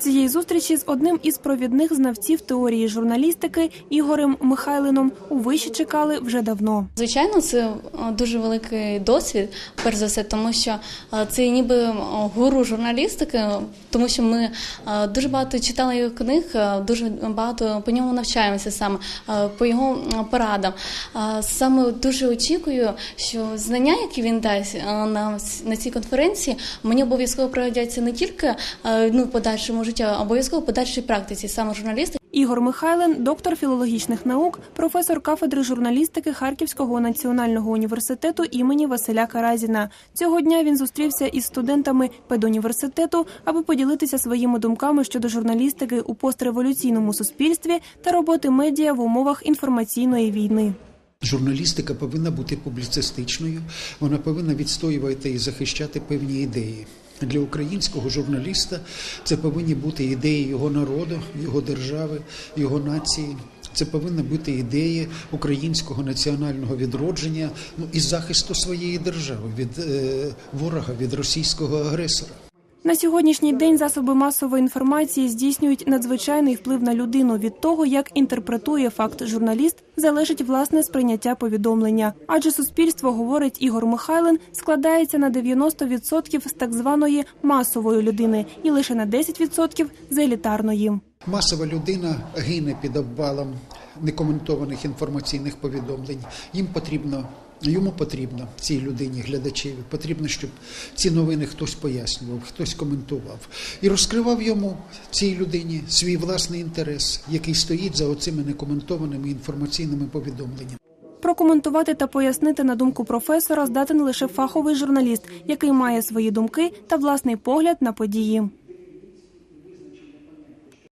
Цієї зустрічі з одним із провідних знавців теорії журналістики Ігорем Михайлином у виші чекали вже давно. Звичайно, це е, дуже великий досвід, перш за все, тому що е, це ніби е, гуру журналістики, тому що ми дуже багато читали його книг, дуже багато по ньому навчаємося саме по його порадам. Саме дуже очікую, що знання, які він дасть на, на цій конференції, мені обов'язково пригодяться не тільки ну, в подальшому житті, а обов'язково в подальшій практиці саме журналіста. Ігор Михайлин, доктор філологічних наук, професор кафедри журналістики Харківського національного університету імені Василя Каразіна. Цього дня він зустрівся із студентами педуніверситету, аби поділитися своїми думками щодо журналістики у постреволюційному суспільстві та роботи медіа в умовах інформаційної війни. Журналістика повинна бути публіцистичною, вона повинна відстоювати і захищати певні ідеї. Для українського журналіста це повинні бути ідеї його народу, його держави, його нації. Це повинні бути ідеї українського національного відродження ну, і захисту своєї держави від е, ворога, від російського агресора. На сьогоднішній день засоби масової інформації здійснюють надзвичайний вплив на людину. Від того, як інтерпретує факт журналіст, залежить власне сприйняття повідомлення. Адже суспільство, говорить Ігор Михайлин, складається на 90% з так званої масової людини і лише на 10% з елітарної. Масова людина гине під обвалом некоментованих інформаційних повідомлень. Їм потрібно. Йому потрібно цій людині, глядачеві, потрібно, щоб ці новини хтось пояснював, хтось коментував і розкривав йому цій людині свій власний інтерес, який стоїть за оцими некоментованими інформаційними повідомленнями. Прокоментувати та пояснити на думку професора здатен лише фаховий журналіст, який має свої думки та власний погляд на події.